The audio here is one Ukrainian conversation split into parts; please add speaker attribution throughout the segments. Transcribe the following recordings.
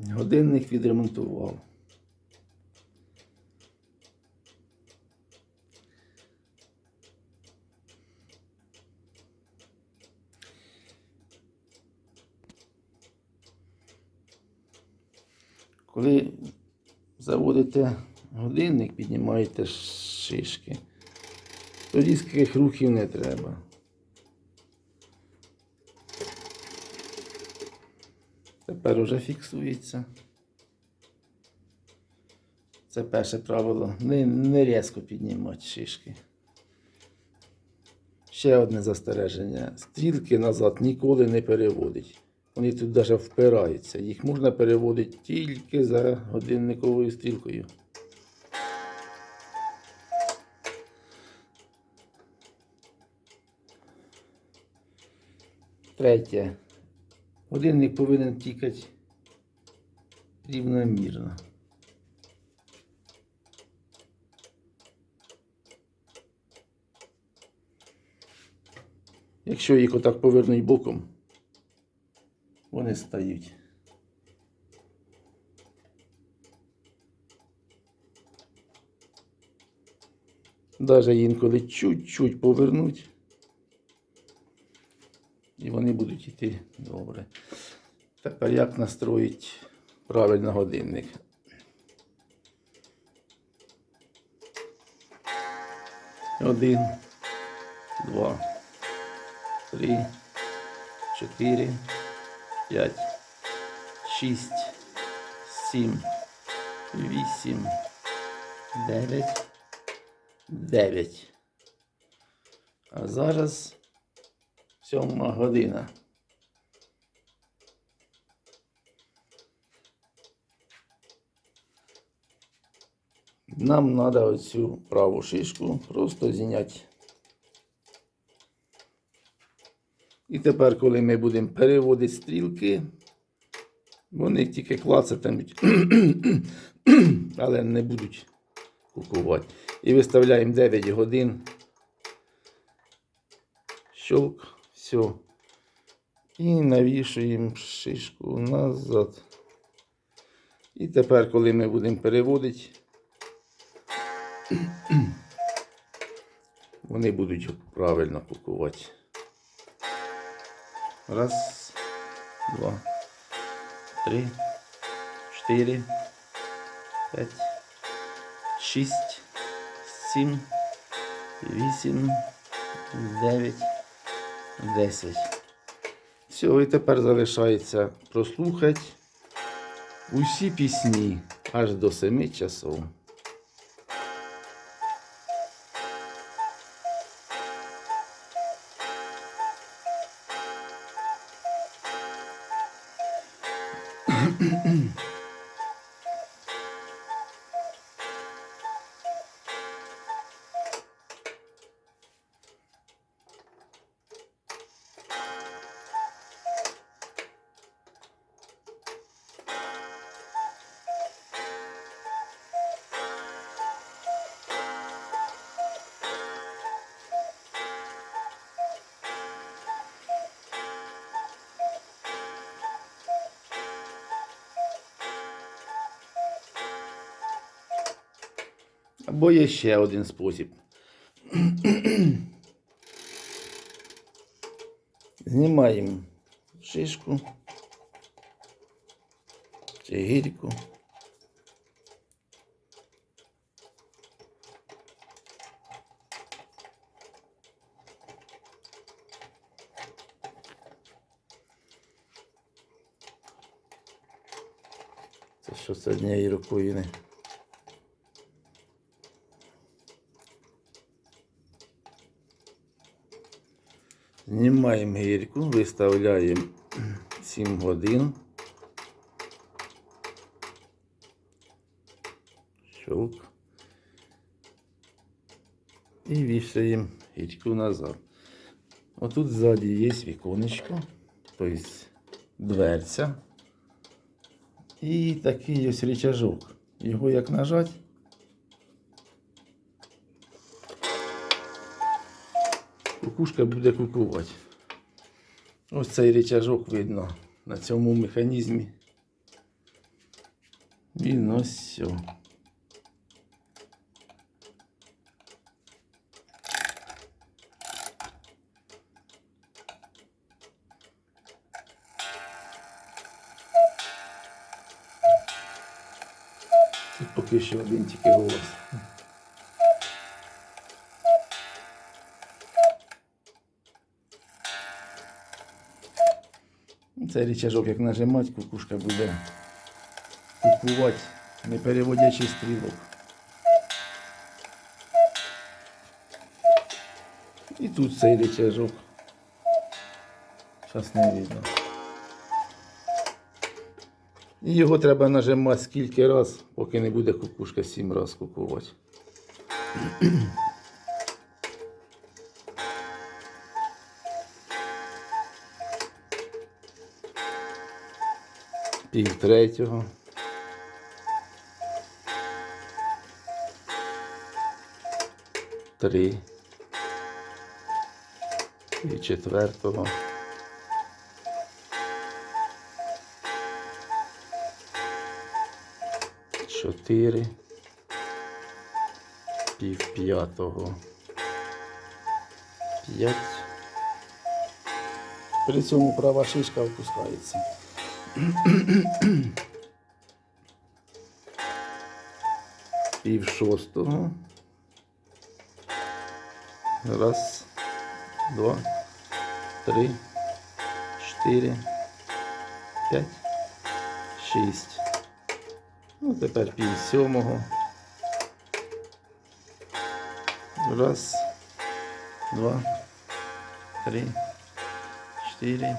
Speaker 1: Годинник відремонтував. Коли заводите годинник, піднімаєте шишки, то різких рухів не треба. Тепер уже фіксується. Це перше правило. Не, не різко піднімати шишки. Ще одне застереження. Стрілки назад ніколи не переводить. Вони тут навіть впираються. Їх можна переводити тільки за годинниковою стрілкою. Третє. Годинник повинен тікати рівномірно. Якщо їх отак повернуть боком, вони стають. Даже інколи чуть-чуть повернуть, і вони будуть йти добре. Тепер як настроїти правильно годинник? Один, два, три, чотири, п'ять, шість, сім, вісім, дев'ять, дев'ять. А зараз сьома година. Нам треба оцю праву шишку просто зняти. І тепер, коли ми будемо переводити стрілки, вони тільки клацатимуть, але не будуть кукувати. І виставляємо 9 годин. Щелк, все. І навішуємо шишку назад. І тепер, коли ми будемо переводити, вони будуть правильно кукувати. Раз, два, три, чотири, п'ять, шість, сім, вісім, дев'ять, десять. Все, і тепер залишається прослухати усі пісні аж до 7 часов. Або є ще один спосіб. Знімаємо шишку чи гірку. Це що з однією рукою не. Знімаємо гірку, виставляємо 7 годин. Щелк. І вішаємо гірку назад. Отут ззаді є віконечко, тобто дверця. І такий ось рычажок. Його як нажать, кукушка буде кукувати. Ось цей рычажок видно на цьому механізмі. Він ось сьо. Тут поки що один тільки голос. Цей рычажок, як нажимати, кукушка буде кукувати, не переводячи стрілок. І тут цей рычажок. Зараз не видно. І його треба нажимати скільки раз, поки не буде кукушка сім раз кукувати. Пів третього. Три. І четвертого. Чотири. Пів п'ятого. П'ять. При цьому права шишка опускається. Пів шостого. Раз, два, три, чотири, п'ять, шість. Ну, тепер пів сьомого. Раз, два, три, чотири,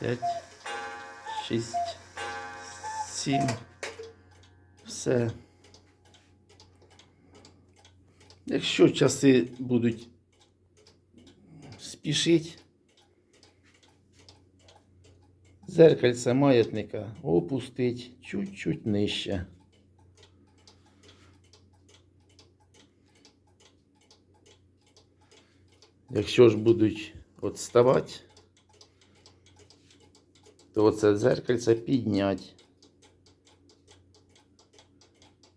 Speaker 1: п'ять, шість, сім. Все. Якщо часи будуть спішить, зеркальце маятника опустить чуть-чуть нижче. Якщо ж будуть відставати, то оце дзеркальце піднять.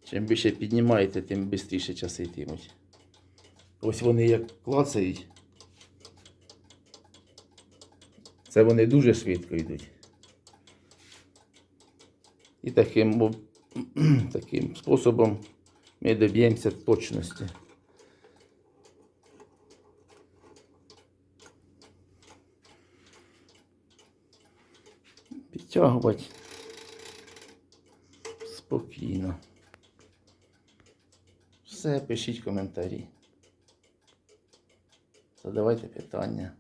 Speaker 1: Чим більше піднімаєте, тим швидше часи йтимуть. Ось вони як клацають. Це вони дуже швидко йдуть. І таким, таким способом ми доб'ємося точності. Підтягувати спокійно. Все, пишіть коментарі. Задавайте питання.